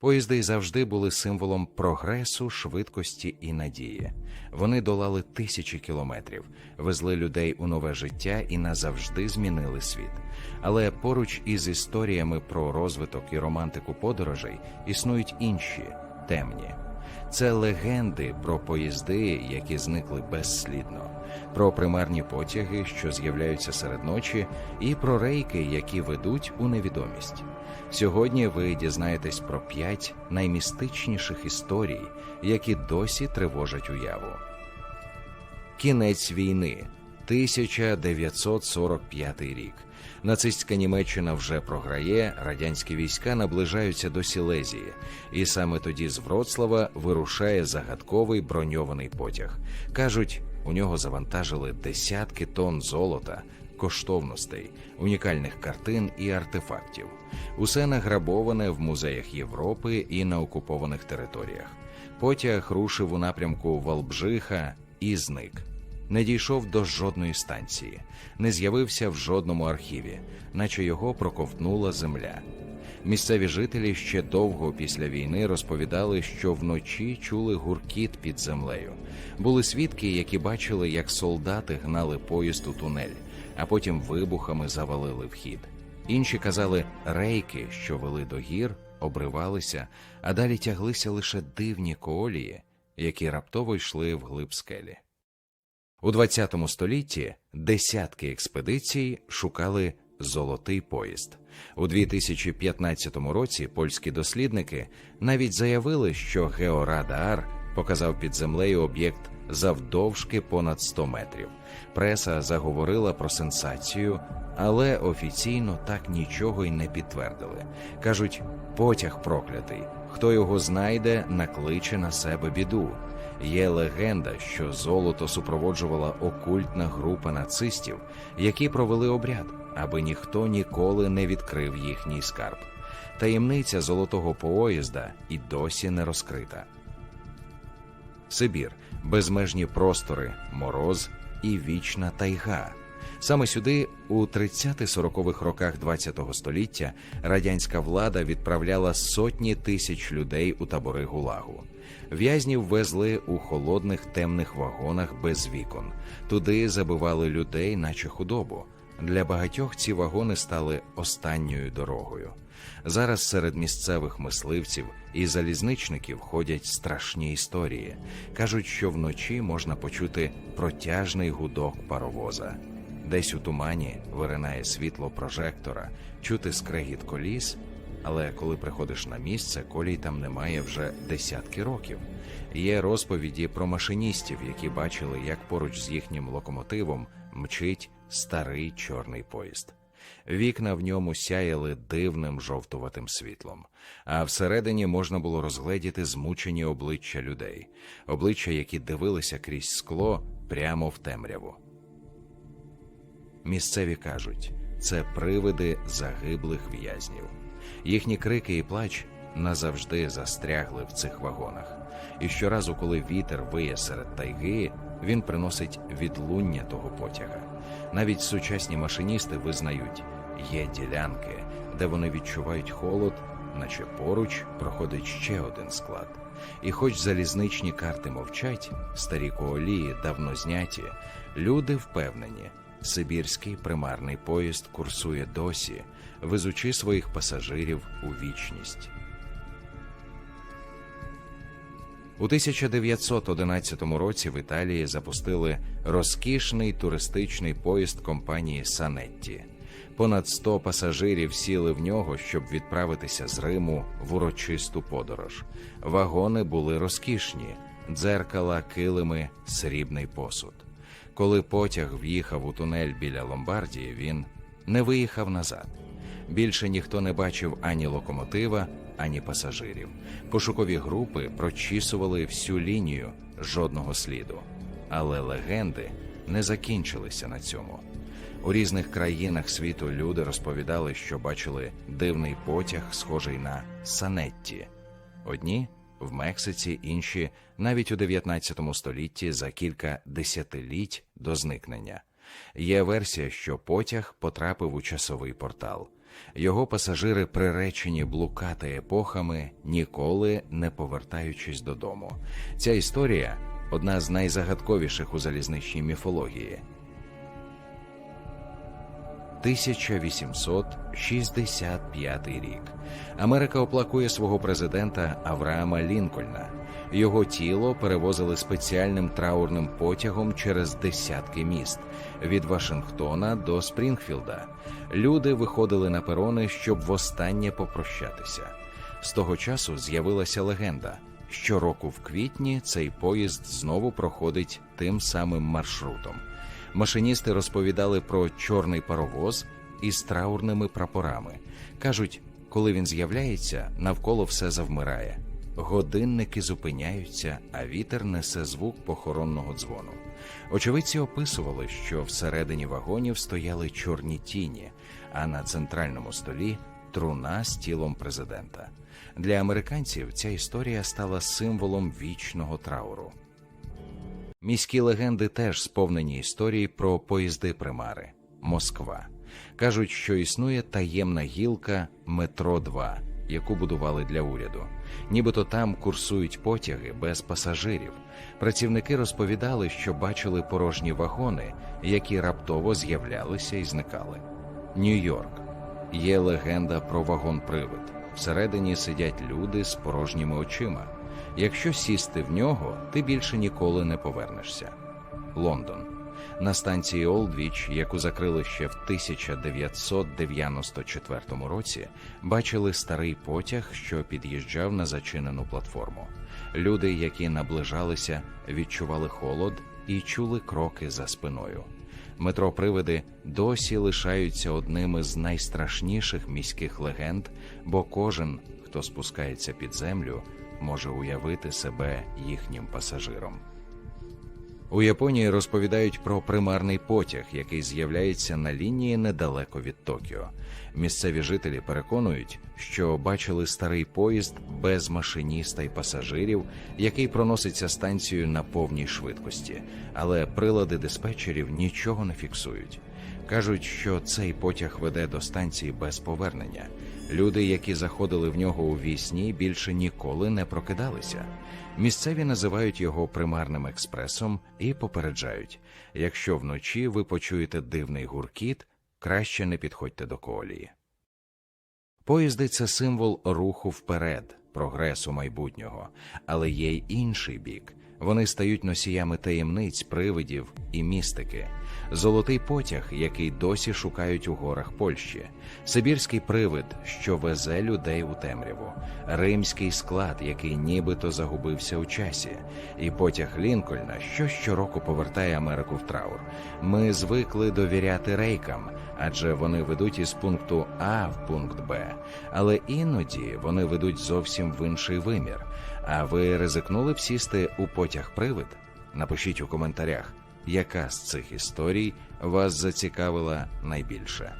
Поїзди завжди були символом прогресу, швидкості і надії. Вони долали тисячі кілометрів, везли людей у нове життя і назавжди змінили світ. Але поруч із історіями про розвиток і романтику подорожей існують інші темні. Це легенди про поїзди, які зникли безслідно, про примарні потяги, що з'являються серед ночі, і про рейки, які ведуть у невідомість. Сьогодні ви дізнаєтесь про п'ять наймістичніших історій, які досі тривожать уяву. Кінець війни 1945 рік. Нацистська Німеччина вже програє, радянські війська наближаються до Сілезії, і саме тоді з Вроцлава вирушає загадковий броньований потяг. Кажуть, у нього завантажили десятки тонн золота, коштовностей, унікальних картин і артефактів. Усе награбоване в музеях Європи і на окупованих територіях. Потяг рушив у напрямку Волбжиха і зник. Не дійшов до жодної станції, не з'явився в жодному архіві, наче його проковтнула земля. Місцеві жителі ще довго після війни розповідали, що вночі чули гуркіт під землею. Були свідки, які бачили, як солдати гнали поїзд у тунель, а потім вибухами завалили вхід. Інші казали, рейки, що вели до гір, обривалися, а далі тяглися лише дивні коолії, які раптово йшли вглиб скелі. У ХХ столітті десятки експедицій шукали золотий поїзд. У 2015 році польські дослідники навіть заявили, що георадар показав під землею об'єкт завдовжки понад 100 метрів. Преса заговорила про сенсацію, але офіційно так нічого й не підтвердили. Кажуть, потяг проклятий. Хто його знайде, накличе на себе біду. Є легенда, що золото супроводжувала окультна група нацистів, які провели обряд, аби ніхто ніколи не відкрив їхній скарб. Таємниця золотого поїзда і досі не розкрита. Сибір, безмежні простори, мороз і вічна тайга. Саме сюди, у 30-40-х роках ХХ століття, радянська влада відправляла сотні тисяч людей у табори гулагу. В'язнів везли у холодних темних вагонах без вікон. Туди забивали людей, наче худобу. Для багатьох ці вагони стали останньою дорогою. Зараз серед місцевих мисливців і залізничників ходять страшні історії. кажуть, що вночі можна почути протяжний гудок паровоза. Десь у тумані виринає світло прожектора, чути скрегіт коліс, але коли приходиш на місце, колій там немає вже десятки років. Є розповіді про машиністів, які бачили, як поруч з їхнім локомотивом мчить старий чорний поїзд. Вікна в ньому сяяли дивним жовтуватим світлом, а всередині можна було розгледіти змучені обличчя людей, обличчя, які дивилися крізь скло прямо в темряву. Місцеві кажуть, це привиди загиблих в'язнів. Їхні крики і плач назавжди застрягли в цих вагонах. І щоразу, коли вітер виє серед тайги, він приносить відлуння того потяга. Навіть сучасні машиністи визнають, є ділянки, де вони відчувають холод, наче поруч проходить ще один склад. І хоч залізничні карти мовчать, старі коолії давно зняті, люди впевнені, Сибірський примарний поїзд курсує досі, везучи своїх пасажирів у вічність. У 1911 році в Італії запустили розкішний туристичний поїзд компанії Санетті. Понад 100 пасажирів сіли в нього, щоб відправитися з Риму в урочисту подорож. Вагони були розкішні, дзеркала, килими, срібний посуд. Коли потяг в'їхав у тунель біля Ломбардії, він не виїхав назад. Більше ніхто не бачив ані локомотива, ані пасажирів. Пошукові групи прочісували всю лінію жодного сліду. Але легенди не закінчилися на цьому. У різних країнах світу люди розповідали, що бачили дивний потяг, схожий на санетті. Одні в Мексиці, інші навіть у 19 столітті за кілька десятиліть до зникнення. Є версія, що потяг потрапив у часовий портал. Його пасажири приречені блукати епохами, ніколи не повертаючись додому. Ця історія одна з найзагадковіших у залізничній міфології. 1865 рік. Америка оплакує свого президента Авраама Лінкольна. Його тіло перевозили спеціальним траурним потягом через десятки міст від Вашингтона до Спрінгфілда. Люди виходили на перони, щоб востаннє попрощатися. З того часу з'явилася легенда. Щороку в квітні цей поїзд знову проходить тим самим маршрутом. Машиністи розповідали про чорний паровоз із траурними прапорами. Кажуть, коли він з'являється, навколо все завмирає. Годинники зупиняються, а вітер несе звук похоронного дзвону. Очевидці описували, що всередині вагонів стояли чорні тіні, а на центральному столі труна з тілом президента. Для американців ця історія стала символом вічного трауру. Міські легенди теж сповнені історії про поїзди примари Москва. Кажуть, що існує таємна гілка метро 2 яку будували для уряду. Нібито там курсують потяги без пасажирів. Працівники розповідали, що бачили порожні вагони, які раптово з'являлися і зникали. Нью-Йорк є легенда про вагон-привид. Всередині сидять люди з порожніми очима. Якщо сісти в нього, ти більше ніколи не повернешся. Лондон на станції Олдвіч, яку закрили ще в 1994 році, бачили старий потяг, що під'їжджав на зачинену платформу. Люди, які наближалися, відчували холод і чули кроки за спиною. Метропривиди досі лишаються одними з найстрашніших міських легенд, бо кожен, хто спускається під землю, може уявити себе їхнім пасажиром. У Японії розповідають про примарний потяг, який з'являється на лінії недалеко від Токіо. Місцеві жителі переконують, що бачили старий поїзд без машиніста й пасажирів, який проноситься станцією на повній швидкості, але прилади диспетчерів нічого не фіксують. Кажуть, що цей потяг веде до станції без повернення. Люди, які заходили в нього у вісні, більше ніколи не прокидалися. Місцеві називають його примарним експресом і попереджають: якщо вночі ви почуєте дивний гуркіт, краще не підходьте до колії. Поїзди це символ руху вперед, прогресу майбутнього, але є й інший бік. Вони стають носіями таємниць, привидів і містики золотий потяг, який досі шукають у горах Польщі, Сибірський привид, що везе людей у темряву, римський склад, який нібито загубився у часі, і потяг Лінкольна, що щороку повертає Америку в траур. Ми звикли довіряти рейкам, адже вони ведуть із пункту А в пункт Б, але іноді вони ведуть зовсім в інший вимір. А ви ризикнули б сісти у потяг привид? Напишіть у коментарях яка з цих історій вас зацікавила найбільше.